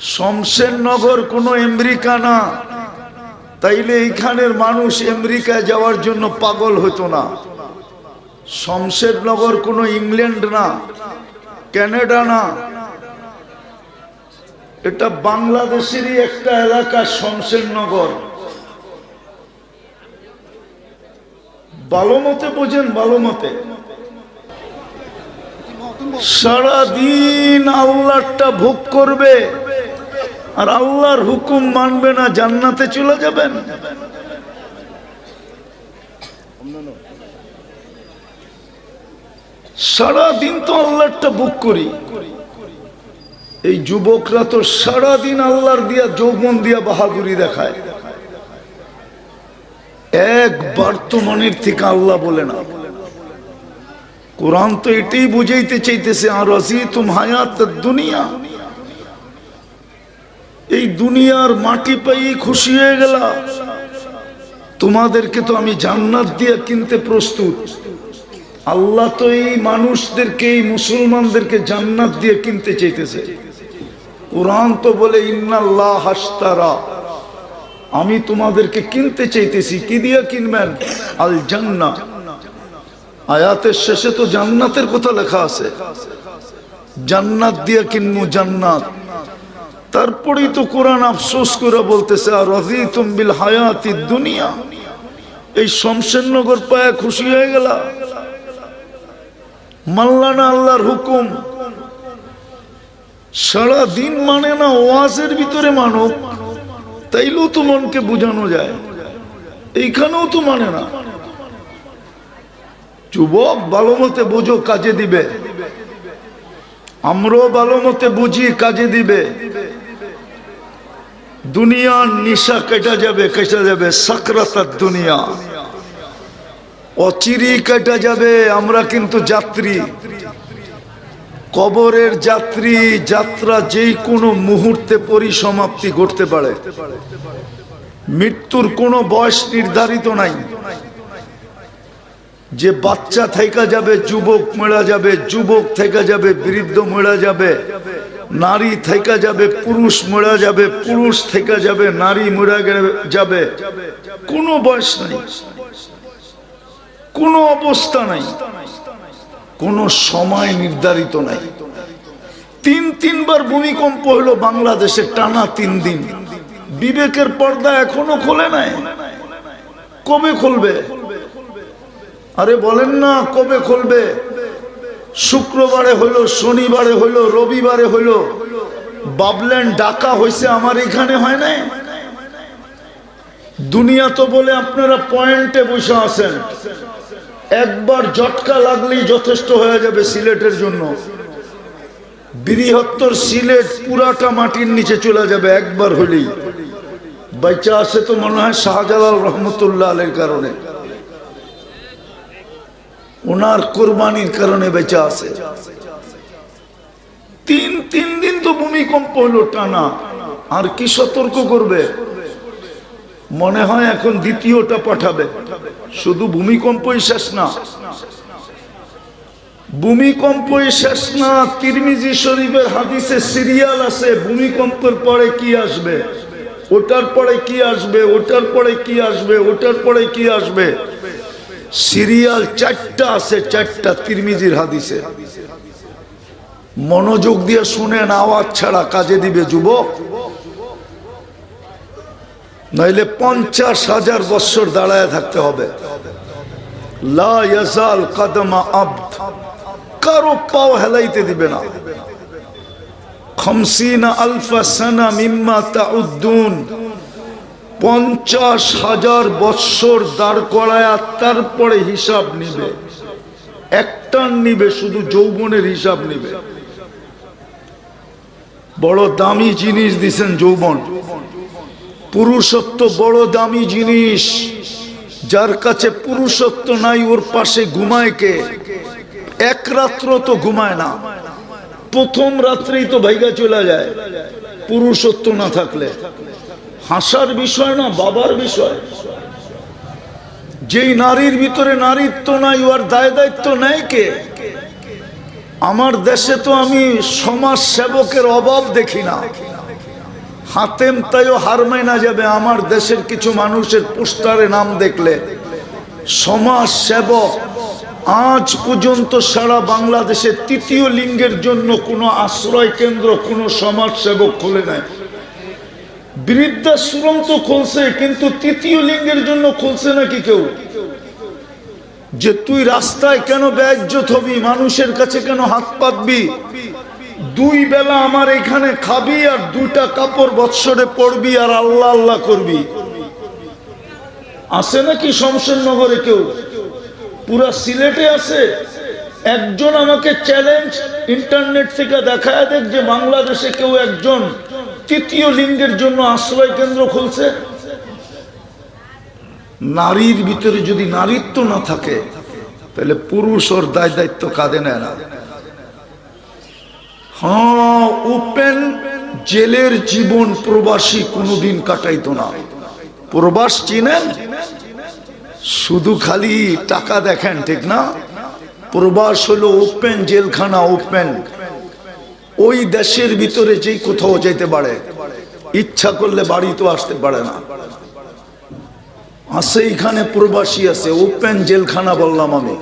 শমশেরনগর কোনো আমেরিকা না। তাইলে এইখানের মানুষ আমেরিকায় যাওয়ার জন্য পাগল হতো না। শমশেরনগর কোনো ইংল্যান্ড না, ক্যানাডা না। এটা বাংলাদেশেরই একটা এলাকা শমশেরনগর ভালো মতে বোঝেন ভালো মতে সারাদিন আল্লাহটা ভোগ করবে আর আল্লাহর হুকুম মানবে না, জান্নাতে চলে যাবেন। সারাদিন তো আল্লাহটা ভোগ করি। এই যুবকরা তো সারাদিন আল্লাহর দিয়া যৌবন দিয়া বাহাদুরি দেখায়। একবার তো মনের থেকে আল্লাহ বলে না। কোরআন তো এটাই বুঝাইতে চাইতেছে, আর তুম হায়াত দুনিয়া। এই দুনিয়ার মাটি পাই খুশি হয়ে গেল। তোমাদেরকে তো আমি জান্নাত দিয়ে কিনতে প্রস্তুত। আল্লাহ তো এই মানুষদেরকে, এই মুসলমানদেরকে জান্নাত দিয়ে কিনতে চাইতেছে। কোরআন তো বলে, ইন্নাল্লাহ হাস্তারা আমি তোমাদেরকে কিনতে চাইতেছি। কি দিয়ে কিনবেন? আল জান্না আয়াতের শেষে তো জান্নাতের কথা লেখা আছে। জান্নাত দিয়ে কিনবো জান্নাত। তারপরেই তো কোরআন আফসোস করে বলতেছে, আর রাজি বিল হায়াতি দুনিয়া। এই শমশেরনগর পায়ে খুশি হয়ে গেল। মাল্লানা আল্লাহর হুকুম। সারা দিন মানে না ওয়াজের ভিতরে মানব, তাইলেও তো মনকে বোঝানো যায়। এইখানেও তো মানে না। যুবক ভালো মতে বুঝো, কাজে দিবে। আমরাও ভালো মতে বুঝি, কাজে দিবে। দুনিয়ার নিশা কেটা যাবে, কেটে যাবে, সাকরাতার দুনিয়া। অচিরি কেটে যাবে, আমরা কিন্তু যাত্রী। কবরের যাত্রী, যাত্রা যেই কোনো মুহূর্তে পরিসমাপ্তি ঘটতে পারে। মৃত্যুর কোনো বয়স নির্ধারিত নাই। যে বাচ্চা থেকে যাবে, যুবক মেলা যাবে, যুবক থেকে যাবে, বৃদ্ধ মেলা যাবে, নারী থেকে যাবে, পুরুষ মেরা যাবে, পুরুষ থেকে যাবে, নারী মেরা যাবে, কোনো বয়স নাই, কোনো অবস্থা নাই, কোনো সময় নির্ধারিত নাই। তিন, তিনবার ভূমিকম্প হলো বাংলাদেশে টানা তিন দিন। বিবেকের পর্দা এখনও খোলে নাই। কবে খুলবে? আরে বলেন না, কবে খুলবে? শুক্রবারে হইল, শনিবারে হইল, রবিবারে হইল। বাবলেন, ডাকা হয়েছে আমার এখানে, হয় নাই? দুনিয়া তো বলে আপনারা পয়েন্টে বসে আছেন। একবার জটকা লাগলেই যথেষ্ট হয়ে যাবে সিলেটের জন্য। বৃহত্তর সিলেট পুরাটা মাটির নিচে চলে যাবে একবার হলেই। বাচ্চা আছে তো মনে হয় শাহজালাল রহমতুল্লাহ আলের কারণে। ওনার কোরবানির কারণে বেঁচে আছে। তিন তিন দিন তো ভূমিকম্প হলো টানা। আর কি সতর্ক করবে? মনে হয় এখন দ্বিতীয়টা পাঠাবে। শুধু ভূমিকম্পই শেষ না। ভূমিকম্পই শেষ না, তিরমিজি শরীফের হাদিসে সিরিয়াল আছে, ভূমিকম্পের পরে কি আসবে? ওটার পরে কি আসবে? ওটার পরে কি আসবে? ওটার পরে কি আসবে? সিরিয়াল চারটা আছে, চারটা তিরমিজির হাদিসে। মনোযোগ দিয়ে শুনেন, আওয়াজ ছাড়া কাজে দিবে যুবক। নইলে পঞ্চাশ হাজার বৎসর দাঁড়ায় থাকতে হবে। কাদমা কারও পাও হেলাইতে দিবে না। খমসিনা আলফা সানা মিম্মা তাউদ্দুন। পঞ্চাশ হাজার বৎসর দাঁড় করায় তারপরে হিসাব নিবে। একটান নিবে, শুধু যৌবনের হিসাব নিবে। বড় দামি জিনিস দিছেন যৌবন। পুরুষত্ব বড় দামি জিনিস। যার কাছে পুরুষত্ব নাই, ওর পাশে ঘুমায় কে? এক রাত্র তো ঘুমায় না। প্রথম রাত্রেই তো ভাইগা চলে যায়। পুরুষত্ব না থাকলে। হাসার বিষয় না, বাবার বিষয়। যেই নারীর ভিতরে নারীত্ব নাই ওর দায় দায়িত্ব নেয় কে? আমার দেশে তো আমি সমাজ সেবকের অভাব দেখি না। হাতেম তাইও হার মাইনা যাবে, আমার দেশের কিছু মানুষের পোস্টারে নাম দেখলে। সমাজ সেবক আজ পর্যন্ত সারা বাংলাদেশে তৃতীয় লিঙ্গের জন্য কোনো আশ্রয় কেন্দ্র কোনো সমাজ সেবক খোলে নাই। বৃদ্ধাশ্রম তো খুলছে, কিন্তু তৃতীয় লিঙ্গের জন্য খুলছে নাকি কেউ? যে তুই রাস্তায় কেন ব্যাজ্যত হবি? মানুষের কাছে কেন হাত পাতবি? দুই বেলা আমার এখানে খাবি আর দুইটা কাপড় বৎসরে পড়বি আর আল্লাহ আল্লাহ করবি। আছে নাকি শমশেরনগরে কেউ? পুরা সিলেটে আছে? একজন আমাকে চ্যালেঞ্জ ইন্টারনেট থেকে দেখায় দেখ যে বাংলাদেশে কেউ একজন তৃতীয় লিঙ্গের জন্য আশ্রয় কেন্দ্র খুলছে। নারীর ভিতরে যদি নারীত্ব না থাকে, তাহলে পুরুষ ওর দায় দায়িত্ব কাঁদে নেয় না। হ্যাঁ ওপেন, জেলের জীবন প্রবাসী কোনোদিন কাটাইতো না। প্রবাস চিনেন? শুধু খালি টাকা দেখেন, ঠিক না? প্রবাস হলো ওপেন জেলখানা, ওপেন। ওই দেশের ভিতরে যেই কোথাও যেতে পারে, ইচ্ছা করলে বাড়ি তো আসতে পারে না। আছে এখানে প্রবাসী আছে, ওপেন জেলখানা বললাম আমি।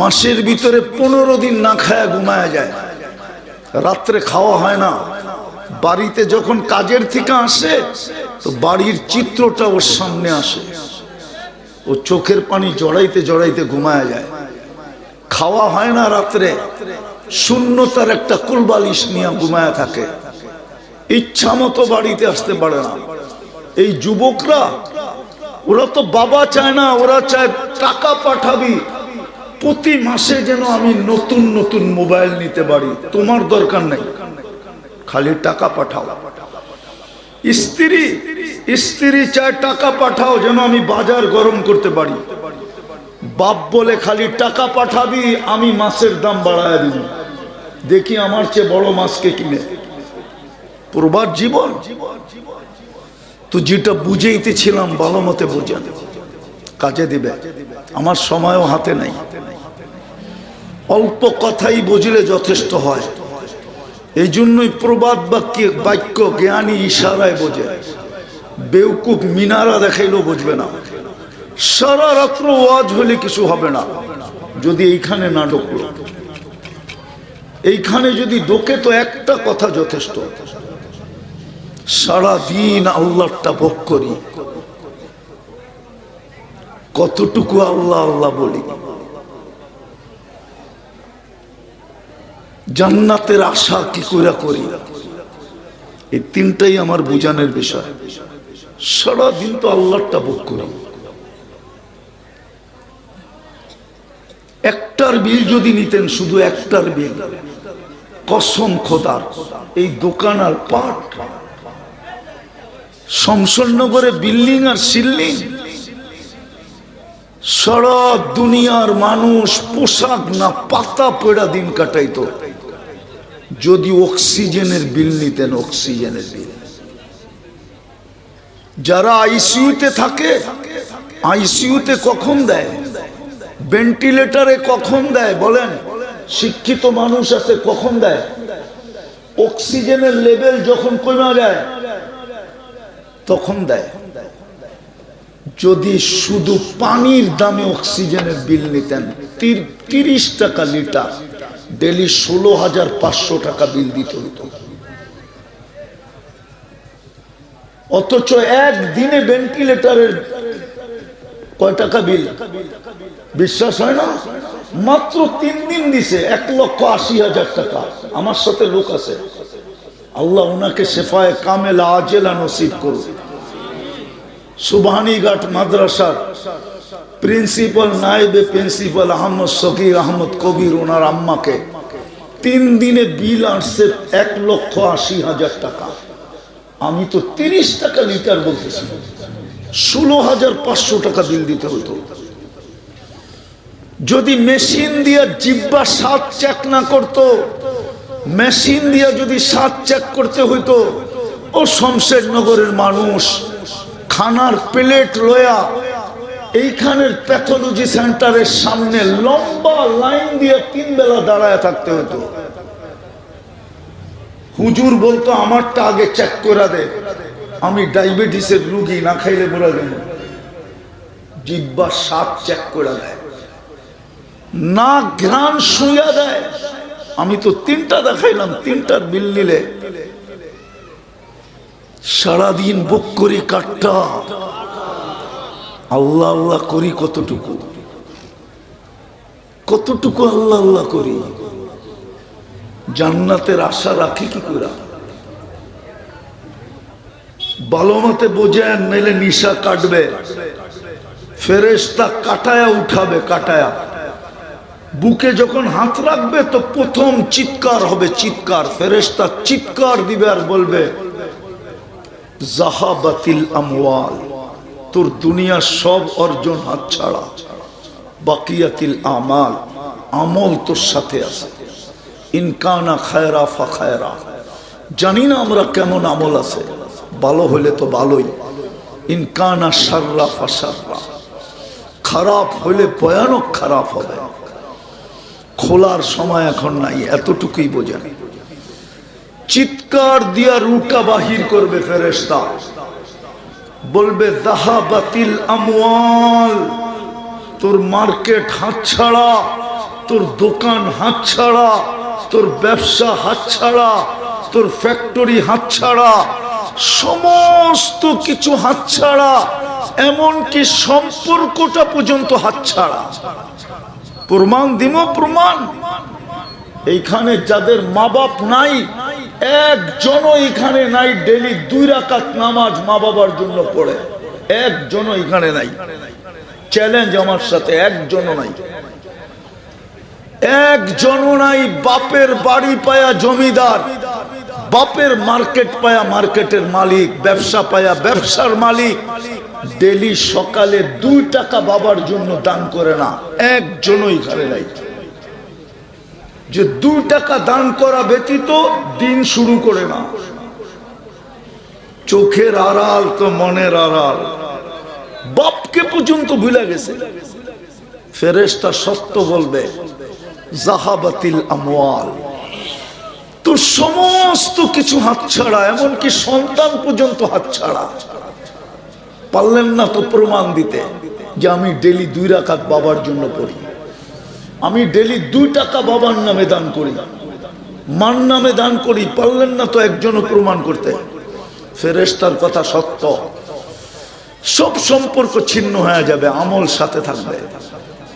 মাসের ভিতরে পনেরো দিন না খায়া ঘুমায়া যায়। রাত্রে খাওয়া হয় না। বাড়িতে যখন কাজের থেকে আসে, তো বাড়ির চিত্রটা ওর সামনে আসে। ও চোখের পানি জড়াইতে জড়াইতে ঘুমায়া যায়। খাওয়া হয় না রাত্রে। শূন্যতার একটা কুলবালিশ নিয়ে ঘুমায়া থাকে। ইচ্ছা মতো বাড়িতে আসতে পারে না। এই যুবকরা, ওরা তো বাবা চায় না, ওরা চায় টাকা পাঠাবি। প্রতি মাসে যেন আমি নতুন নতুন মোবাইল নিতে পারি। তোমার দরকার নেই। খালি টাকা পাঠাও। স্ত্রী স্ত্রী চায় টাকা পাঠাও যেন আমি বাজার গরম করতে পারি। বাপ বলে খালি টাকা পাঠাবি, আমি মাছের দাম বাড়ায় দিব। দেখি আমার চেয়ে বড় মাছকে কিনে। প্রবার জীবন। তো যেটা বুঝেইতেছিলাম, ভালো মতে বুঝেন। কাজে দিবে। আমার সময়ও হাতে নাই। অল্প কথাই বুঝলে যথেষ্ট হয়। এই জন্যই প্রবাদ বাক্য বাক্য জ্ঞানী ইশারায় বোঝে। বেউকুফ মিনারা দেখাইলেও বুঝবে না। সারা রাত্র ওয়াজ হলে কিছু হবে না। যদি এইখানে না ঢুকলো। এইখানে যদি ঢোকে তো একটা কথা যথেষ্ট। সারা দিন আল্লাহটা ভোগ করি। কতটুকু আল্লাহ আল্লাহ বলি। জান্নাতের আশা কি করে করি? এই তিনটাই আমার বুঝানোর বিষয়। সারা দিন তো আল্লাহটা ভোগ করি। একটার বিল যদি নিতেন, শুধু একটার বিল। কসম খোদার, এই দোকান আর পাট। শমশনগরে বিল্ডিং আর সিল্ডিং। সারা দুনিয়ার মানুষ পোশাক না পাতা পড়া দিন কাটাইতো। যদি অক্সিজেনের বিল নিতেন, অক্সিজেনের বিল। যারা আইসিইউতে থাকে, আইসিইউতে কখন দেয়? ভেন্টিলেটারে কখন দেয় বলেন? শিক্ষিত মানুষ আছে, কখন দেয়? অক্সিজেনের লেভেল যখন কমা যায়, তখন দেয়। যদি শুধু পানির দামে অক্সিজেনের বিল নিতেন তিরিশ টাকা লিটার, ডেলি ষোলো হাজার পাঁচশো টাকা বিল দিতে হতো। অথচ একদিনে ভেন্টিলেটারের কয় টাকা বিল? বিশ্বাস হয় না? মাত্র তিন দিন দিছে, এক লক্ষ আশি হাজার টাকা। আমার সাথে লোক আছে। আল্লাহ ওনাকে সেফায় কামেলা আজেলা নসিব করুন সুবহানীঘাট মাদ্রাসার প্রিন্সিপাল নাইবে প্রিন্সিপাল আহমদ শকির আহমদ কবির ওনার আম্মাকে তিন দিনে বিল আসছে এক লক্ষ আশি হাজার টাকা। আমি তো তিরিশ টাকা লিটার বলতেছি। ষোলো হাজার পাঁচশো টাকা বিল দিতে হতো। যদি মেশিন দিয়ে জিব্বা সাত চেক না করতো, মেশিন দিয়ে যদি সাত চেক করতে হইতো, ও শমশের নগরের মানুষ, খানার প্লেট লয়া এইখানের প্যাথোলজি সেন্টারের সামনে লম্বা লাইন দিয়ে তিন বেলা দাঁড়ায় থাকতে হতো হুজুর বলতো, আমারটা আগে চেক করে দে, আমি ডায়াবেটিসের রুগী, না খাইলে বলে দেন জিব্বা সাপ চেক করে দেয়। না ঘ্রাণ শুয়া দেয়। আমি তো তিনটা দেখাইলাম তিনটার বিল নিলে। সারাদিন বুক করি কাটটা আল্লাহ আল্লাহ করি কতটুকু? কতটুকু আল্লাহ আল্লাহ করি? জান্নাতের আশা রাখি কি করে ভালো মতে বোঝেন নাইলে নিশা কাটবে। ফেরেস্তা কাটায়া উঠাবে, কাটায়া। বুকে যখন হাত রাখবে তো প্রথম চিৎকার হবে চিৎকার ফেরেস্তা চিৎকার দিবে আর বলবে, জাহাবাতিল আমওয়াল, তোর দুনিয়ার সব অর্জন হাত ছাড়া, বাকিয়াতিল আমাল, আমল তোর সাথে আছে। ইনকানা খায়রা ফা খায়রা। জানি না আমরা কেমন আমল আছে, ভালো হলে তো ভালোই। ইনকানা সাররা ফা সাররা খারাপ হলে ভয়ানক খারাপ হবে। খোলার সময় এখন নাই, এতটুকুই বোঝেন। চিৎকার দিয়া রুটা বাহির করবে ফেরেস্তা বলবে দাহা বাতিল আমওয়াল, তোর মার্কেট হাত ছাড়া তোর দোকান হাত ছাড়া তোর ব্যবসা হাত ছাড়া তোর ফ্যাক্টরি হাত ছাড়া সমস্ত কিছু হাত ছাড়া এমনকি সম্পর্কটা পর্যন্ত হাত ছাড়া প্রমাণ দিব, প্রমাণ। এইখানে যাদের মা বাপ নাই, একজনও এখানে নাই, ডেলি দুই রাকাত নামাজ মা বাবার জন্য পড়ে। একজনও এখানে নাই। চ্যালেঞ্জ আমার সাথে, একজনও নাই। একজনও নাই, বাপের বাড়ি পায়া জমিদার, বাপের মার্কেট পায়া মার্কেটের মালিক, ব্যবসা পায়া ব্যবসার মালিক ডেলি সকালে দুই টাকা বাবার জন্য দান করে না একজনও এখানে নাই। যে দুই টাকা দান করা ব্যতীত দিন শুরু করে না। চোখের আড়াল তো মনের আড়াল। বাপকে পর্যন্ত ভুলে গেছে। ফেরেস্তা সত্য বলবে, জাহাবাতিল আমওয়াল। তো সমস্ত কিছু হাতছাড়া, এমনকি সন্তান পর্যন্ত হাতছাড়া। পারলেন না তো প্রমাণ দিতে যে আমি ডেলি দুই রাখাত বাবার জন্য পড়ি। আমি ডেলি দুই টাকা বাবার নামে দান করি। মার নামে দান করি, পারলেন না তো একজনও প্রমাণ করতে। ফেরেস্তার কথা সত্য। সব সম্পর্ক ছিন্ন হয়ে যাবে, আমল সাথে থাকবে।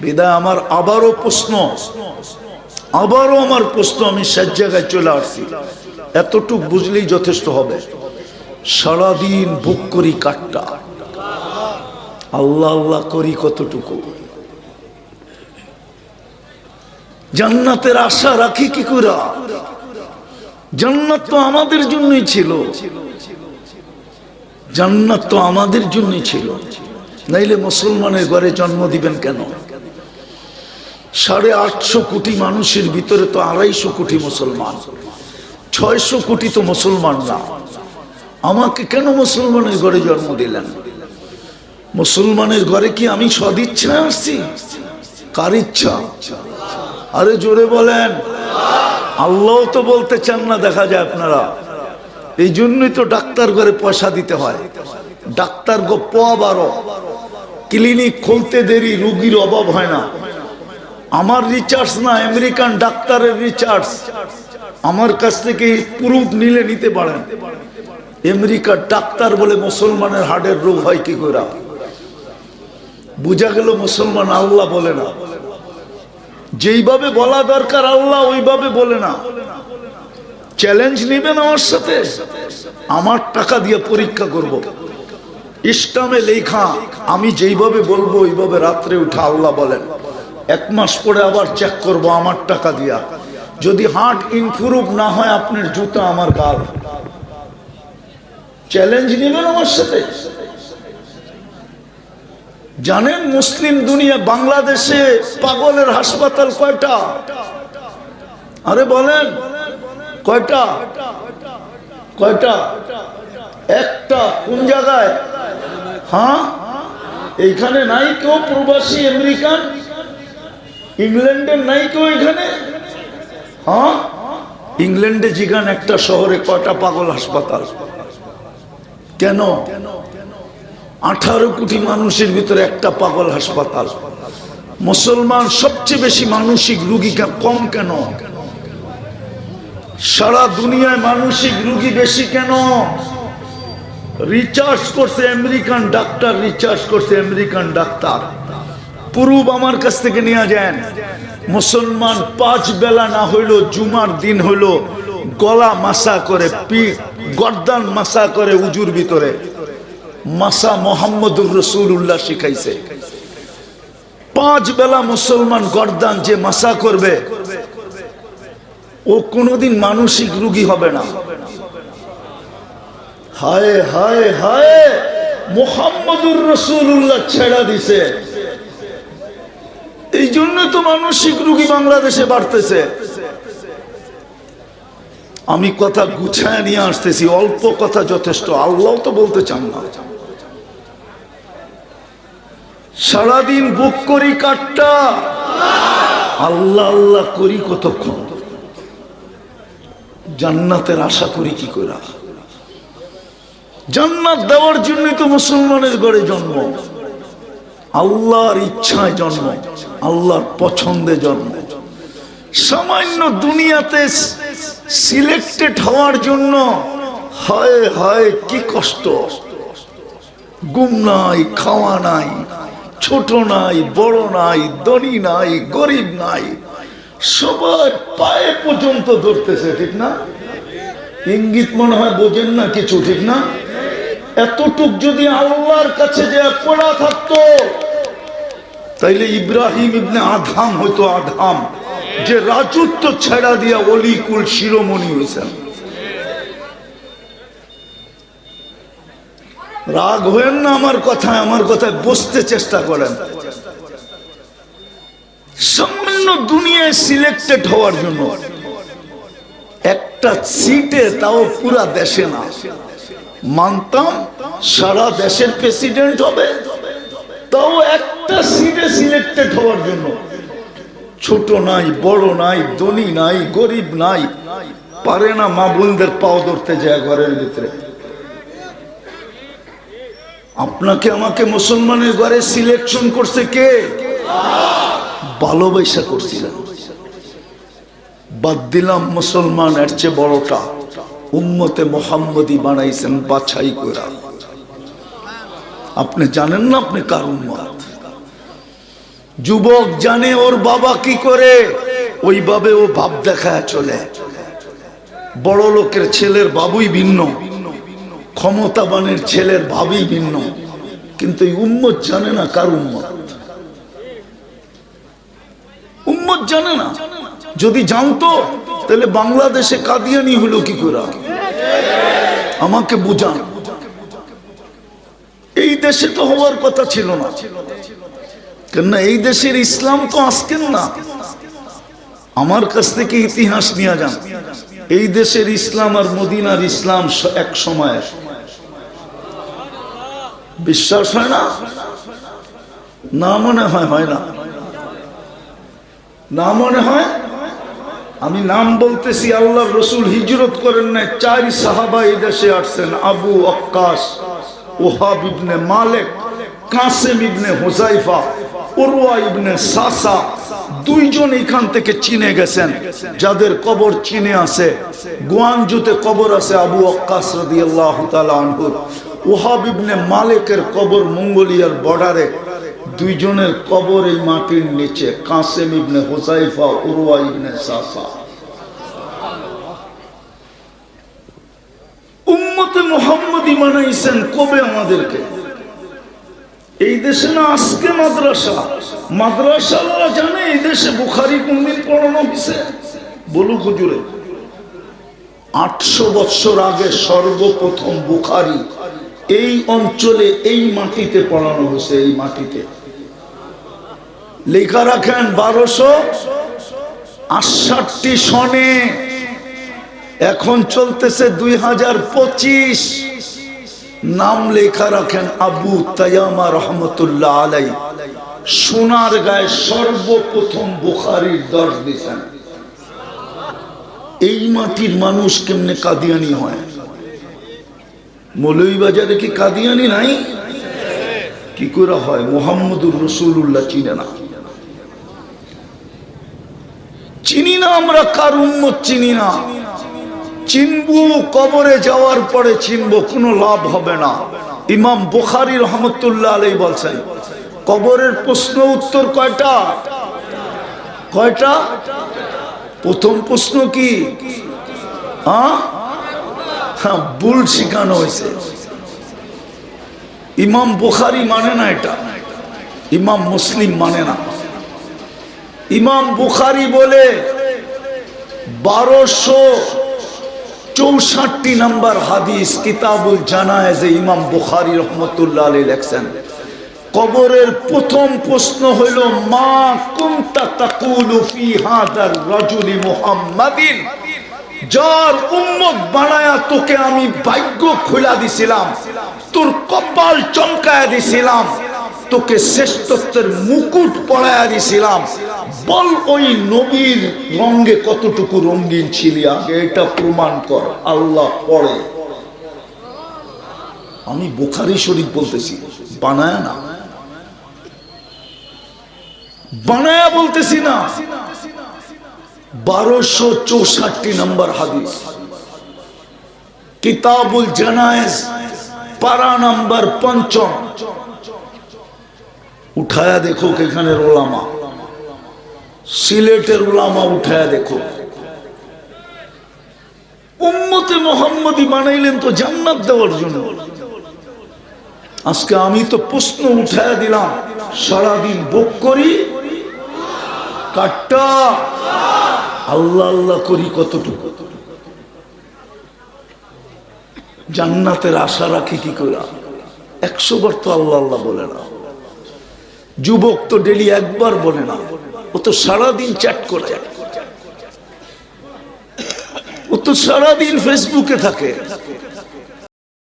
বিদায়, আমার আবারও প্রশ্ন। আবারও আমার প্রশ্ন, আমি শেষ জায়গায় চলে আসছি। এতটুক বুঝলেই যথেষ্ট হবে। সারাদিন বুক করি কাটটা আল্লাহ আল্লাহ করি কতটুকু? জান্নাতের আশা রাখি কি করে জান্নাত তো আমাদের জন্যই ছিল। জান্নাত তো আমাদের জন্যই ছিল। নাইলে মুসলমানের ঘরে জন্ম দিবেন কেন? সাড়ে আটশো কোটি মানুষের ভিতরে তো আড়াইশো কোটি মুসলমান। ছয়শো কোটি তো মুসলমান না। আমাকে কেন মুসলমানের ঘরে জন্ম দিলেন? মুসলমানের ঘরে কি আমি সদিচ্ছায় আসছি? কার ইচ্ছা? আরে জোরে বলেন। আল্লাহ তো বলতে চান না, দেখা যায় আপনারা। এই জন্যই তো ডাক্তার ঘরে পয়সা দিতে হয়। ডাক্তার গো পোয়া বারো। ক্লিনিক খুলতে দেরি, রুগীর অভাব হয় না। আমার রিচার্জ না, আমেরিকান ডাক্তারের রিচার্জ। আমার কাছ থেকে প্রুফ নিলে নিতে পারেন। আমেরিকার ডাক্তার বলে মুসলমানের হার্টের রোগ হয় কি করে? বুঝা গেল মুসলমান আল্লাহ বলে না। যেইভাবে বলা দরকার আল্লাহ ওইভাবে বলে না। চ্যালেঞ্জ নেবেন আমার সাথে? আমার টাকা দিয়ে পরীক্ষা করব। ইসলামে লেখা, আমি যেইভাবে বলব ওইভাবে রাত্রে উঠা আল্লাহ বলেন। এক মাস পরে আবার চেক করব আমার টাকা দিয়া। যদি হার্ট ইমপ্রুভ না হয়, আপনার জুতা আমার গাল। চ্যালেঞ্জ নেবেন আমার সাথে? জানেন মুসলিম দুনিয়া, বাংলাদেশে পাগলের হাসপাতাল কয়টা? আরে বলেন, কয়টা? কয়টা? একটা, কোন জায়গায়? হ্যাঁ? এইখানে নাই কেউ প্রবাসী আমেরিকান? ইংল্যান্ডের নাই কেউ এখানে? হ্যাঁ? ইংল্যান্ডে যেখানে একটা শহরে কয়টা পাগল হাসপাতাল? কেন কেন? আঠারো কোটি মানুষের ভিতরে একটা পাগল হাসপাতাল। মুসলমান সবচেয়ে বেশি মানসিক রুগী কম কেন? সারা দুনিয়ায় মানসিক রুগী বেশি কেন? রিচার্জ করছে আমেরিকান ডাক্তার রিচার্জ করছে আমেরিকান ডাক্তার পূর্ব আমার কাছ থেকে নিয়ে যান। মুসলমান পাঁচ বেলা না হইল, জুমার দিন হইল, গলা মাসা করে পিঠ গর্দান মাসা করে উজুর ভিতরে। মাসা মোহাম্মদুর রসুল্লাহ শিখাইছে। পাঁচ বেলা মুসলমান গর্দান যে মাসা করবে, ও কোনোদিন মানসিক রুগী হবে না। হায় হায় হায়, মোহাম্মদুর রসুল্লাহ ছেড়া দিছে। এই জন্য তো মানসিক রুগী বাংলাদেশে বাড়তেছে। আমি কথা গুছায় নিয়ে আসতেছি, অল্প কথা যথেষ্ট, আল্লাহ তো বলতে চান না। সারাদিন বুক করি কাটটা। আল্লাহ আল্লাহ করি কতক্ষণ? জান্নাতের আশা করি কি করে জান্নাত দেওয়ার জন্যই তো মুসলমানের ঘরে জন্ম। আল্লাহর ইচ্ছায় জন্ম, আল্লাহর পছন্দে জন্ম। সামান্য দুনিয়াতে সিলেক্টেড হওয়ার জন্য হায় হায়, কি কষ্ট। গুম নাই, খাওয়া নাই ছোট নাই, বড় নাই, ধনী নাই, গরিব নাই, সবার পায়ে পর্যন্ত ধরতেছে, ঠিক না? ইঙ্গিত মনে হয় বোঝেন না কিছু, ঠিক না? এতটুক যদি আল্লাহর কাছে যে পড়া থাকতো, তাইলে ইব্রাহিম ইবনে আধাম হয়তো আধাম যে রাজত্ব ছেড়া দিয়া অলিকুল শিরোমণি হয়েছেন রাগ হয়েন না আমার কথায় আমার কথায় বসতে চেষ্টা করেন। সামান্য দুনিয়ায় সিলেক্টেড হওয়ার জন্য। একটা সিটে তাও পুরা দেশে না। মানতাম সারা দেশের প্রেসিডেন্ট হবে। তাও একটা সিটে সিলেক্টেড হওয়ার জন্য। ছোট নাই, বড় নাই, ধনী নাই, গরিব নাই। পারে না মা বোনদের পাও ধরতে যায় ঘরের ভিতরে। আপনাকে আমাকে মুসলমানের ঘরে সিলেকশন করছে কে? ভালোবাসা করছিলেন। বাদ দিলাম মুসলমান এর চেয়ে বড়টা। উম্মতে মোহাম্মদী বানাইছেন বাছাই করা আপনি জানেন না আপনি কার উম্মত? যুবক জানে ওর বাবা কি করে? ওইভাবে ও ভাব দেখায় চলে। বড় লোকের ছেলের বাবুই ভিন্ন। ক্ষমতাবানের ছেলের ভাবই ভিন্ন। কিন্তু এই উম্মত জানে না কার উম্মত। উম্মত জানে না। যদি জানতো, তাহলে বাংলাদেশে কাদিয়ানি হলো কি করে? আমাকে বুঝান। এই দেশে তো হওয়ার কথা ছিল না। কেননা এই দেশের ইসলাম তো আজকের না। আমার কাছ থেকে ইতিহাস নিয়ে যান। এই দেশের ইসলাম আর মদিনার ইসলাম এক সময়ের। বিশ্বাস হয় না? না মনে হয় হয় না। না মনে হয়, আমি নাম বলতেছি আল্লাহ রসুল হিজরত করেন নাই, চারি সাহাবা এই দেশে আসছেন, আবু আক্কাস ওহাব ইবনে মালেক, কাসেম ইবনে হুজাইফা উরওয়া ইবনে সাসা, দুইজন এখান থেকে চিনে গেছেন, যাদের কবর চিনে আছে, গোয়ানজুতে কবর আছে আবু আক্কাস রাদিয়াল্লাহু তাআলা আনহুর। ওহাব ইবনে মালেকের কবর মঙ্গোলিয়ার বর্ডারে, দুইজনের কবর এই মাটির নিচে, কাসেম ইবনে হুসাইফা উরওয়া ইবনে সাসা। উম্মতে মোহাম্মদী বানাইছেন কবে আমাদেরকে? এই দেশে না আজকে মাদ্রাসা? মাদ্রাসারা জানে এই দেশে বুখারি কোনদিন পড়ানো হয়েছে বলু হুজুরে। আটশো বৎসর আগে সর্বপ্রথম বুখারি এই অঞ্চলে এই মাটিতে পড়ানো হয়েছে, এই মাটিতে। লেখা রাখেন বারোশো আটষট্টি সনে। এখন চলতেছে দুই হাজার পঁচিশ। নাম লেখা রাখেন আবু তায়ামা রহমতুল্লাহ আলাই। সোনার গায়ে সর্বপ্রথম বুখারির দর্শ দিয়েছেন এই মাটির মানুষ কেমনে কাদিয়ানি হয়? মৌলভীবাজারে কি কাদিয়ানি নাই? কি করে হয়? মোহাম্মদুর রসুল্লাহ চিনে না। চিনি না আমরা, কার উন্মত চিনি না? চিনবো কবরে যাওয়ার পরে চিনবো, কোনো লাভ হবে না। ইমাম বুখারি রহমতুল্লাহ আলাই বলছেন, কবরের প্রশ্ন উত্তর কয়টা? কয়টা? প্রথম প্রশ্ন কি? হ্যাঁ হ্যাঁ, ভুল শিখানো হয়েছে। ইমাম বুখারি মানে না এটা ইমাম মুসলিম মানে না। ইমাম বুখারি বলে বারোশো চৌষট্টি নম্বর হাদিস কিতাবুল জানায় যে ইমাম বুখারি রহমতুল্লাহ আলী লেখছেন কবরের প্রথম প্রশ্ন হইল মা কুন্তা তাকুলু ফি হাদার রাজুলি মুহাম্মাদিন? যার উম্মত বানায়া তোকে আমি ভাগ্য খোলা দিছিলাম, তোর কপাল চমকায়া দিছিলাম, তোকে শ্রেষ্ঠত্বের মুকুট পড়ায়া দিছিলাম। বল ওই নবীর রঙ্গে কতটুকু রঙিন ছিলি আগে, এটা প্রমাণ কর, আল্লাহ পড়ে। আমি বোখারি শরীফ বলতেছি, বানায় না। বানায়া বলতেছি না। বারোশো চৌষট্টি নম্বর হাদিস। কিতাবুল জানায়েজ, পারা নম্বর পঞ্চম। উঠায়া দেখো এখানের ওলামা। সিলেটের ওলামা উঠায়া দেখো। উম্মতে মোহাম্মদী বানাইলেন তো জান্নাত দেওয়ার জন্য। আজকে আমি তো প্রশ্ন উঠায়া দিলাম, সারাদিন ভোগ করি? কাটটা? আল্লাহ আল্লাহ করি কতটুকু? জান্নাতের আশা রাখি কি করে একশো বার তো আল্লাহ আল্লাহ বলে না। যুবক তো ডেলি একবার বলে না। ও তো সারাদিন চ্যাট করে। ও তো সারাদিন ফেসবুকে থাকে।